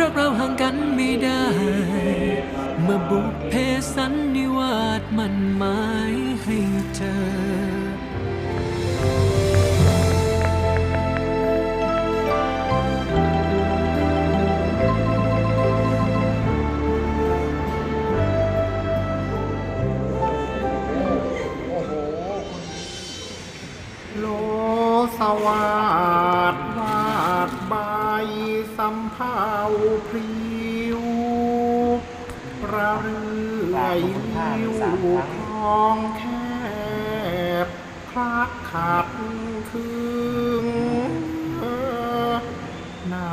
รักเราห่างกันไม่ได้ เมื่อบุกเพสันนิวาสมันหมายให้เธอำเภาพริ้วระเรื่อยลิ้วคลองแคบคลักขัดคืงน้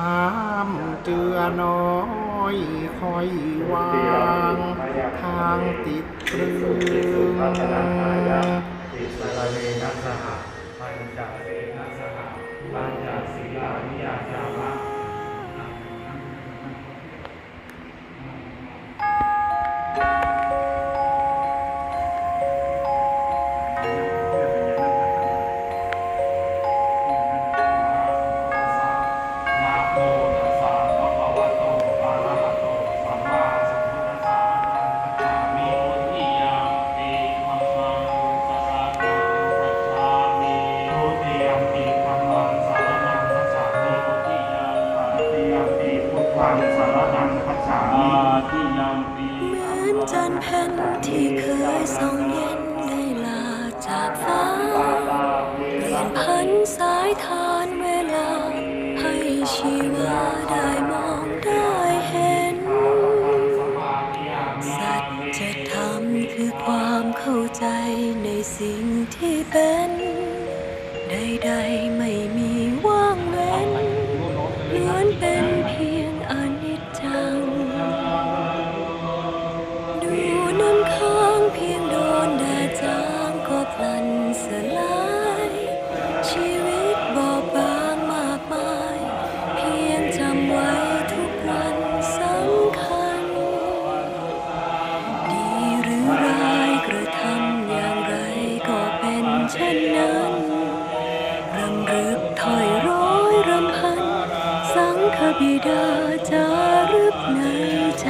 ำเจือน้อยคอยวางทางติดตรึงปัญจเสนสหะ ที่เคยส่องเย็นได้ลาจากฟ้าเปลี่ยนพันสายทานเวลา ให้ชีวาได้มองได้เห็น สัจธรรมคือความเข้าใจในสิ่งที่เป็น ใดๆ บิดาจารึกในใจ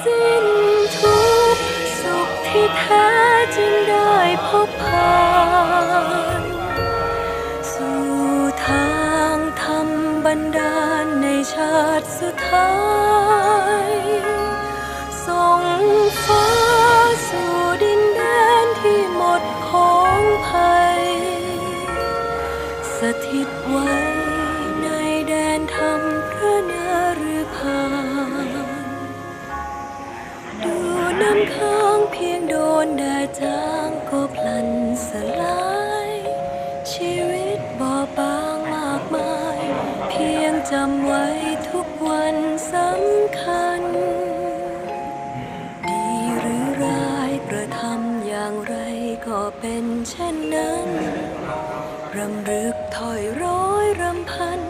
สิ้นทุกสุขที่แท้จึงได้พบผ่านสู่ทางธรรมบันดาลในชาติสุดท้ายส่งฟ้าสู่ดินแดนที่หมดของภัย สถิตไว้ รำลึกถอยร้อยรำพัน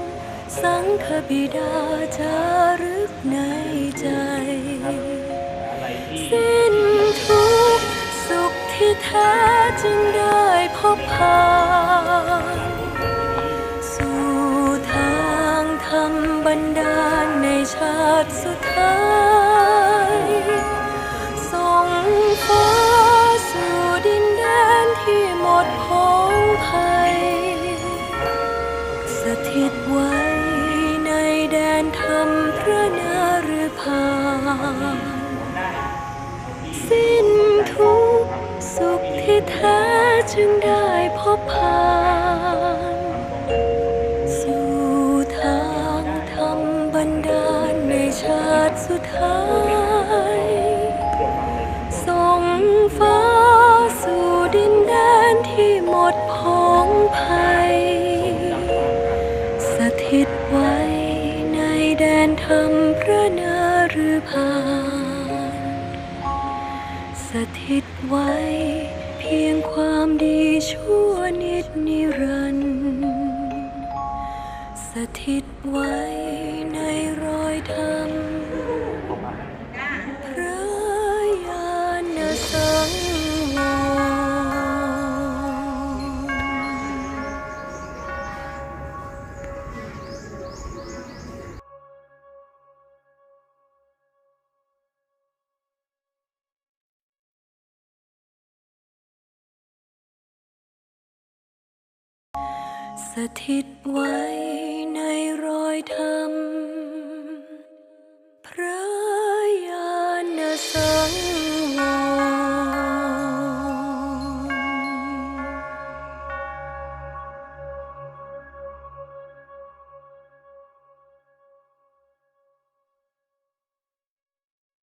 สังฆบิดาจารึกในใจ สิ้นทุกสุขที่แท้จึงได้พบผ่านสู่ทางธรรมบันดาลในชาติสุด ฤพาน สิ้นทุกสุขที่แท้จึงได้พบผ่าน สู่ทางธรรมบันดาลในชาติสุดท้ายส่งฟ้าสู่ดินแดนที่หมดของภัย สถิตไว้ ไว้ เพียงความดีชั่วนิดนิรันดร์สถิตไว้ สถิตไว้ในรอยเท้า